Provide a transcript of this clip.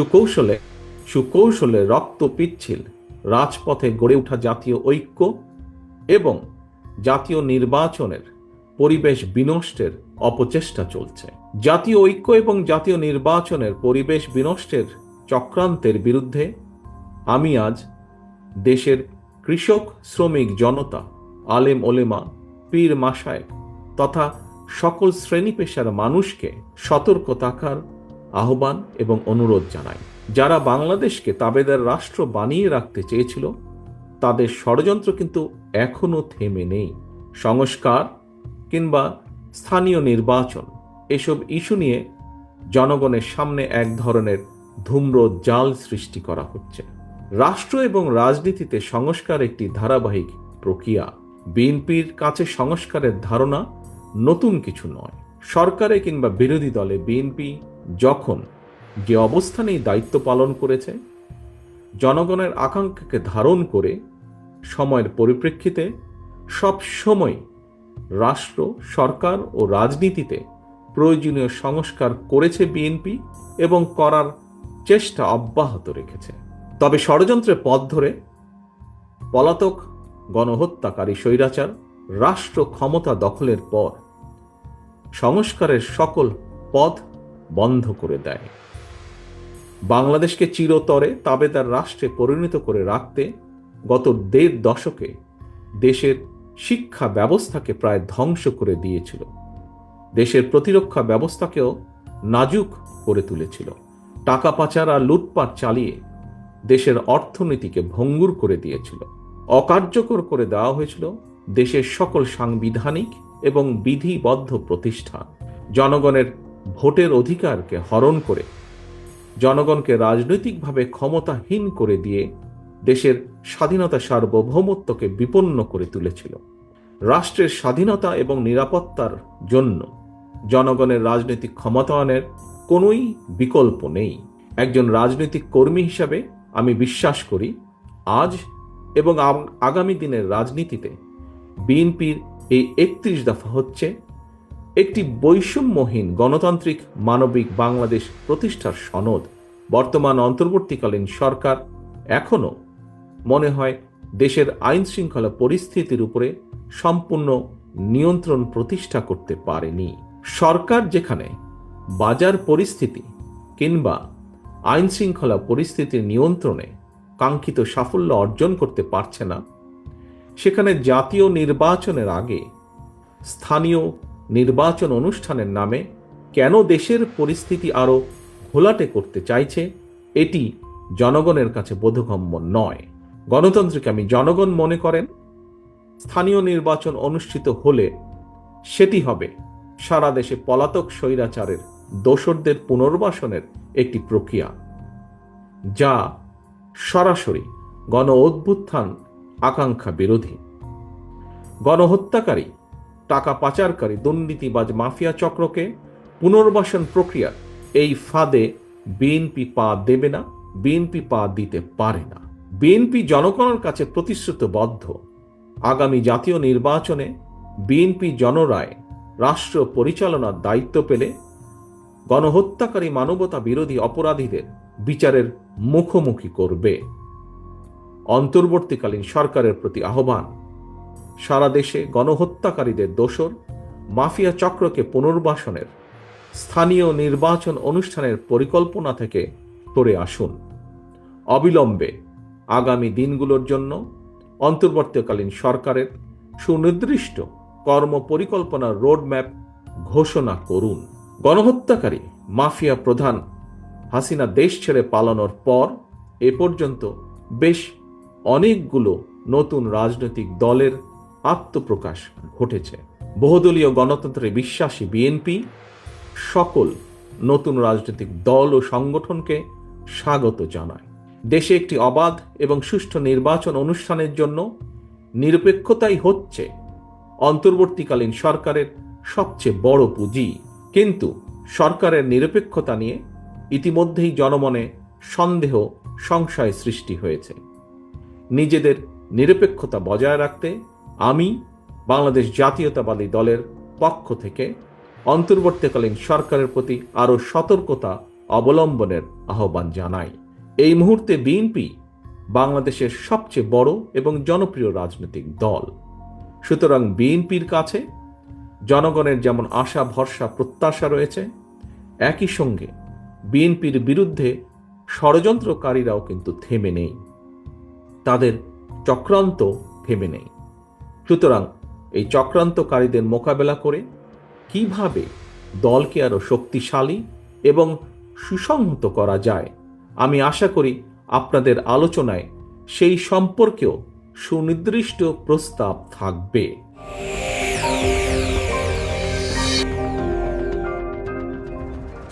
সুকৌশলে সুকৌশলে রক্ত পিচ্ছিল, রাজপথে গড়ে ওঠা জাতীয় ঐক্য এবং জাতীয় নির্বাচনের পরিবেশ বিনষ্টের অপচেষ্টা চলছে। জাতীয় ঐক্য এবং জাতীয় নির্বাচনের পরিবেশ বিনষ্টের চক্রান্তের বিরুদ্ধে আমি আজ দেশের কৃষক শ্রমিক জনতা, আলেম ওলেমা, পীর মাসায় তথা সকল শ্রেণি পেশার মানুষকে সতর্ক থাকার আহ্বান এবং অনুরোধ জানাই। যারা বাংলাদেশকে তাবেদার রাষ্ট্র বানিয়ে রাখতে চেয়েছিল, তাদের ষড়যন্ত্র কিন্তু এখনও থেমে নেই। সংস্কার কিংবা স্থানীয় নির্বাচন, এসব ইস্যু নিয়ে জনগণের সামনে এক ধরনের ধূম্র জাল সৃষ্টি করা হচ্ছে। রাষ্ট্র এবং রাজনীতিতে সংস্কার একটি ধারাবাহিক প্রক্রিয়া। বিএনপির কাছে সংস্কারের ধারণা নতুন কিছু নয়। সরকারে কিংবা বিরোধী দলে বিএনপি যখন যে অবস্থানেই দায়িত্ব পালন করেছে, জনগণের আকাঙ্ক্ষাকে ধারণ করে সময়ের পরিপ্রেক্ষিতে সব সময় রাষ্ট্র, সরকার ও রাজনীতিতে প্রয়োজনীয় সংস্কার করেছে বিএনপি এবং করার চেষ্টা অব্যাহত রেখেছে। তবে ষড়যন্ত্রের পথ ধরে পলাতক গণহত্যাকারী স্বৈরাচার, রাষ্ট্র ক্ষমতা দখলের পর সংস্কারের সকল পথ বন্ধ করে দেয়। বাংলাদেশকে চিরতরে তাবেদার রাষ্ট্রে পরিণত করে রাখতে গত দেড় দশকে দেশের শিক্ষা ব্যবস্থাকে প্রায় ধ্বংস করে দিয়েছিল। দেশের প্রতিরক্ষা ব্যবস্থাকেও নাজুক করে তুলেছিল। টাকা পাচার আর লুটপাট চালিয়ে দেশের অর্থনীতিকে ভঙ্গুর করে দিয়েছিল। অকার্যকর করে দেওয়া হয়েছিল দেশের সকল সাংবিধানিক এবং বিধিবদ্ধ প্রতিষ্ঠান। জনগণের ভোটের অধিকারকে হরণ করে, জনগণকে রাজনৈতিকভাবে ক্ষমতাহীন করে দিয়ে দেশের স্বাধীনতা সার্বভৌমত্বকে বিপন্ন করে তুলেছিল। রাষ্ট্রের স্বাধীনতা এবং নিরাপত্তার জন্য জনগণের রাজনৈতিক ক্ষমতায়নের কোনোই বিকল্প নেই। একজন রাজনৈতিক কর্মী হিসাবে আমি বিশ্বাস করি, আজ এবং আগামী দিনের রাজনীতিতে বিএনপির এই একত্রিশ দফা হচ্ছে একটি বৈষম্যহীন গণতান্ত্রিক মানবিক বাংলাদেশ প্রতিষ্ঠার সনদ। বর্তমান অন্তর্বর্তীকালীন সরকার এখনও মনে হয় দেশের আইন শৃঙ্খলা পরিস্থিতির উপরে সম্পূর্ণ নিয়ন্ত্রণ প্রতিষ্ঠা করতে পারেনি। সরকার যেখানে বাজার পরিস্থিতি কিংবা আইন শৃঙ্খলা পরিস্থিতির নিয়ন্ত্রণে কাঙ্ক্ষিত সাফল্য অর্জন করতে পারছে না, সেখানে জাতীয় নির্বাচনের আগে স্থানীয় নির্বাচন অনুষ্ঠানের নামে কেন দেশের পরিস্থিতি আরও ঘোলাটে করতে চাইছে, এটি জনগণের কাছে বোধগম্য নয়। গণতন্ত্রকে আমি জনগণ মনে করেন, স্থানীয় নির্বাচন অনুষ্ঠিত হলে সেটি হবে সারা দেশে পলাতক স্বৈরাচারের দোসরদের পুনর্বাসনের একটি প্রক্রিয়া, যা সরাসরি গণ অভ্যুত্থান আকাঙ্ক্ষা বিরোধী। গণহত্যাকারী টাকা পাচারকারী দুর্নীতিবাজ মাফিয়া চক্রকে পুনর্বাসন প্রক্রিয়া এই ফাঁদে বিএনপি পা দেবে না, বিএনপি পা দিতে পারে না। বিএনপি জনগণের কাছে প্রতিশ্রুতবদ্ধ। আগামী জাতীয় নির্বাচনে বিএনপি জনরায় রাষ্ট্র পরিচালনার দায়িত্ব পেলে গণহত্যাকারী মানবতা বিরোধী অপরাধীদের বিচারের মুখোমুখি করবে। অন্তর্বর্তীকালীন সরকারের প্রতি আহ্বান। সারা দেশে গণহত্যাকারীদের দোসর মাফিয়া চক্রকে পুনর্বাসনের, স্থানীয় নির্বাচন অনুষ্ঠানের পরিকল্পনা থেকে সরে আসুন। অবিলম্বে আগামী দিনগুলোর জন্য অন্তর্বর্তীকালীন সরকারের সুনির্দিষ্ট কর্ম পরিকল্পনার রোডম্যাপ ঘোষণা করুন। গণহত্যাকারী মাফিয়া প্রধান হাসিনা দেশ ছেড়ে পালানোর পর এ পর্যন্ত বেশ অনেকগুলো নতুন রাজনৈতিক দলের আত্মপ্রকাশ ঘটেছে। বহুদলীয় গণতন্ত্রে বিশ্বাসী বিএনপি সকল নতুন রাজনৈতিক দল ও সংগঠনকে স্বাগত জানায়। দেশে একটি অবাধ এবং সুষ্ঠু নির্বাচন অনুষ্ঠানের জন্য নিরপেক্ষতাই হচ্ছে অন্তর্বর্তীকালীন সরকারের সবচেয়ে বড় পুঁজি। কিন্তু সরকারের নিরপেক্ষতা নিয়ে ইতিমধ্যেই জনমনে সন্দেহ, সংশয় সৃষ্টি হয়েছে। নিজেদের নিরপেক্ষতা বজায় রাখতে আমি বাংলাদেশ জাতীয়তাবাদী দলের পক্ষ থেকে অন্তর্বর্তীকালীন সরকারের প্রতি আরও সতর্কতা অবলম্বনের আহ্বান জানাই। এই মুহূর্তে বিএনপি বাংলাদেশের সবচেয়ে বড় এবং জনপ্রিয় রাজনৈতিক দল। সুতরাং বিএনপির কাছে জনগণের যেমন আশা, ভরসা, প্রত্যাশা রয়েছে, একই সঙ্গে বিএনপির বিরুদ্ধে ষড়যন্ত্রকারীরাও কিন্তু থেমে নেই। তাদের চক্রান্ত থেমে নেই। সুতরাং এই চক্রান্তকারীদের মোকাবেলা করে কীভাবে দলকে আরও শক্তিশালী এবং সুসংহত করা যায়, আমি আশা করি আপনাদের আলোচনায় সেই সম্পর্কেও সুনির্দিষ্ট প্রস্তাব থাকবে।